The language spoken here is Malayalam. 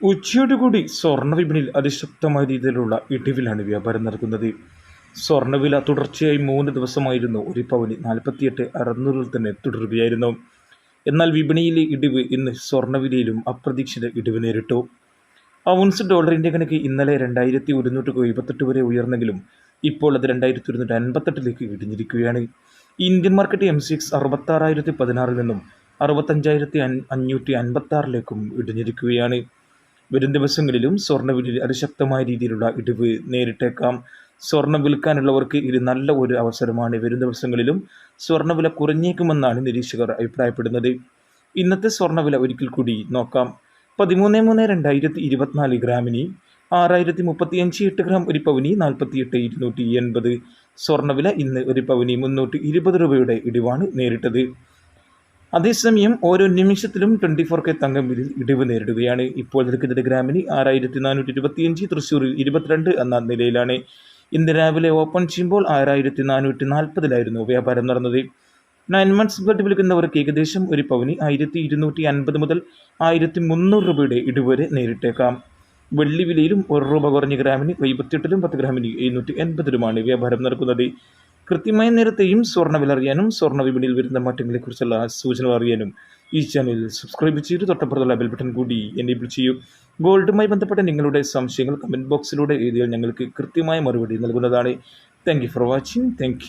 ഉച്ചയോടുകൂടി സ്വർണ വിപണിയിൽ അതിശക്തമായ രീതിയിലുള്ള ഇടിവിലാണ് വ്യാപാരം നടക്കുന്നത്. സ്വർണവില തുടർച്ചയായി മൂന്ന് ദിവസമായിരുന്നു ഒരു പവന് നാൽപ്പത്തിയെട്ട് അറുന്നൂറിൽ തന്നെ തുടരുകയായിരുന്നു. എന്നാൽ വിപണിയിലെ ഇടിവ് ഇന്ന് സ്വർണവിലയിലും അപ്രതീക്ഷിത ഇടിവ് നേരിട്ടു. ഔൺസ് ഡോളറിന്റെ കണക്ക് ഇന്നലെ രണ്ടായിരത്തി ഒരുന്നൂറ്റി എഴുപത്തെട്ട് വരെ ഉയർന്നെങ്കിലും ഇപ്പോൾ അത് രണ്ടായിരത്തി ഒരുന്നൂറ്റി അൻപത്തെട്ടിലേക്ക് ഇടിഞ്ഞിരിക്കുകയാണ്. ഇന്ത്യൻ മാർക്കറ്റ് എം സിക്സ് അറുപത്താറായിരത്തി പതിനാറിൽ നിന്നും അറുപത്തഞ്ചായിരത്തി അഞ്ഞൂറ്റി അൻപത്താറിലേക്കും ഇടിഞ്ഞിരിക്കുകയാണ്. വരും ദിവസങ്ങളിലും സ്വർണവിലയിൽ അതിശക്തമായ രീതിയിലുള്ള ഇടിവ് നേരിട്ടേക്കാം. സ്വർണം വിൽക്കാനുള്ളവർക്ക് ഇത് നല്ല ഒരു അവസരമാണ്. വരും ദിവസങ്ങളിലും സ്വർണവില കുറഞ്ഞേക്കുമെന്നാണ് നിരീക്ഷകർ അഭിപ്രായപ്പെടുന്നത്. ഇന്നത്തെ സ്വർണവില ഒരിക്കൽ കൂടി നോക്കാം. പതിമൂന്ന് മൂന്ന് രണ്ടായിരത്തി ഇരുപത്തിനാല് ഗ്രാമിന് ആറായിരത്തി മുപ്പത്തിയഞ്ച് എട്ട് ഗ്രാം ഒരു പവനി നാൽപ്പത്തിയെട്ട് ഇരുന്നൂറ്റി എൺപത്. സ്വർണവില ഇന്ന് ഒരു പവനി മുന്നൂറ്റി ഇരുപത് രൂപയുടെ ഇടിവാണ് നേരിട്ടത്. അതേസമയം ഓരോ നിമിഷത്തിലും ട്വന്റി ഫോർ കെ തങ്കം വിലയിൽ ഇടിവ് നേരിടുകയാണ്. ഇപ്പോൾ നിൽക്കുന്നത് ഗ്രാമിന് ആറായിരത്തി നാനൂറ്റി ഇരുപത്തിയഞ്ച് തൃശ്ശൂർ ഇരുപത്തിരണ്ട് എന്ന നിലയിലാണ്. ഇന്ന് രാവിലെ ഓപ്പൺ ചെയ്യുമ്പോൾ ആറായിരത്തി നാനൂറ്റി നാൽപ്പതിലായിരുന്നു വ്യാപാരം നടന്നത്. നയൻ മന്ത്സ് ബ്ലഡ് വിൽക്കുന്നവർക്ക് ഏകദേശം ഒരു പവന് ആയിരത്തി ഇരുന്നൂറ്റി അൻപത് മുതൽ ആയിരത്തി മുന്നൂറ് രൂപയുടെ ഇടിവ് വരെ നേരിട്ടേക്കാം. വെള്ളി വിലയിലും ഒരു രൂപ കുറഞ്ഞ ഗ്രാമിന് എഴുപത്തിയെട്ടിലും പത്ത് ഗ്രാമിന് എഴുന്നൂറ്റി എൺപതിലുമാണ് വ്യാപാരം നടക്കുന്നത്. കൃത്യമായ നേരത്തെയും സ്വർണവില അറിയാനും സ്വർണ വിപണിയിൽ വരുന്ന മാറ്റങ്ങളെക്കുറിച്ചുള്ള സൂചനകൾ അറിയാനും ഈ ചാനൽ സബ്സ്ക്രൈബ് ചെയ്ത് തൊട്ടപ്പുറത്തുള്ള ബെൽ ബട്ടൺ കൂടി എനേബിൾ ചെയ്യൂ. ഗോൾഡുമായി ബന്ധപ്പെട്ട നിങ്ങളുടെ സംശയങ്ങൾ കമന്റ് ബോക്സിലൂടെ എഴുതിയാൽ ഞങ്ങൾക്ക് കൃത്യമായ മറുപടി നൽകുന്നതാണ്. Thank for watching thank